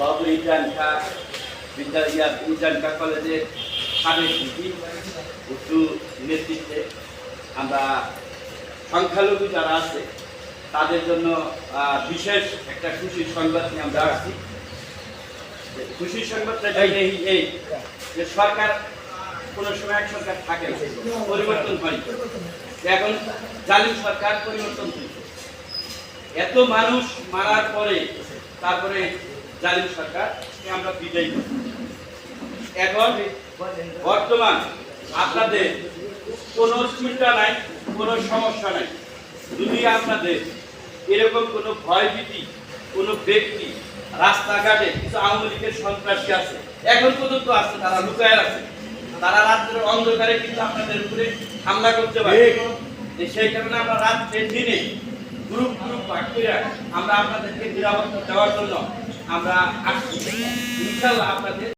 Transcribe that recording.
বাবু ইজান খা বিদ্যা ইজান খা কলেজের সাবেক ভিপি উচ্চ নেতৃত্বে আমরা সংখ্যালঘু যারা আছে তাদের জন্য বিশেষ একটা খুশির সংবাদ নিয়ে আমরা আসছি খুশির সংবাদটা এই এই যে সরকার কোনো সময় এক সরকার থাকে না পরিবর্তন হয় এখন জালিম সরকার পরিবর্তন হয়েছে এত মানুষ মারার পরে তারপরে জালিম সরকার আমরা বিদায় করি এখন বর্তমান আপনাদের কোনো চিন্তা নাই কোনো সমস্যা নাই। যদি আপনাদের এরকম কোনো ভয়ভীতি কোনো ব্যক্তি রাস্তাঘাটে কিছু আওয়ামী লীগের সন্ত্রাসী আছে এখন পর্যন্ত আছে তারা লুকায় আছে তারা রাত্রের অন্ধকারে কিন্তু আপনাদের উপরে হামলা করতে পারে। সেই কারণে আমরা রাত্রে দিনে গ্রুপ গ্রুপ ভাগ করে আমরা আপনাদেরকে নিরাপত্তা দেওয়ার জন্য আমরা আসছি। ইনশাল্লাহ আপনাদের